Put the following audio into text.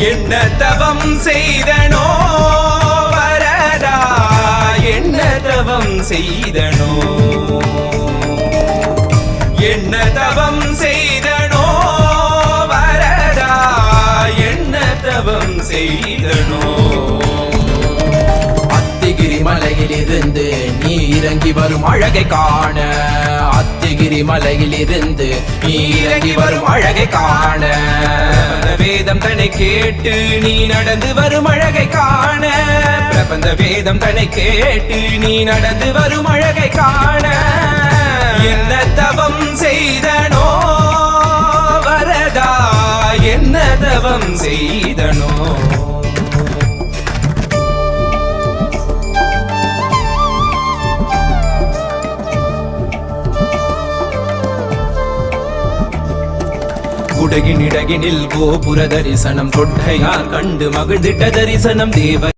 என்ன தவம் செய்தனோ வரதா என்ன தவம் செய்தனோ? என்ன தவம் செய்தனோ வரதா என்ன தவம் செய்தனோ? அத்திகிரி மலையிலிருந்து நீ இறங்கி வரும் அழகை காண. அத்திகிரி மலையிலிருந்து நீ இறங்கி வரும் அழகை காண. வேதம் தன்னை கேட்டு நீ நடந்து வரும் அழகை காண. பிரபந்த வேதம் தன்னை கேட்டு நீ நடந்து வரும் அழகை காண. என்ன தவம் செய்தனோ வரதா? என்ன தவம் செய்தனோ? குடகினிடகினில் கோபுர தரிசனம் தொட்டையார் கண்டு மகிழ்ந்திட்ட தரிசனம் தேவ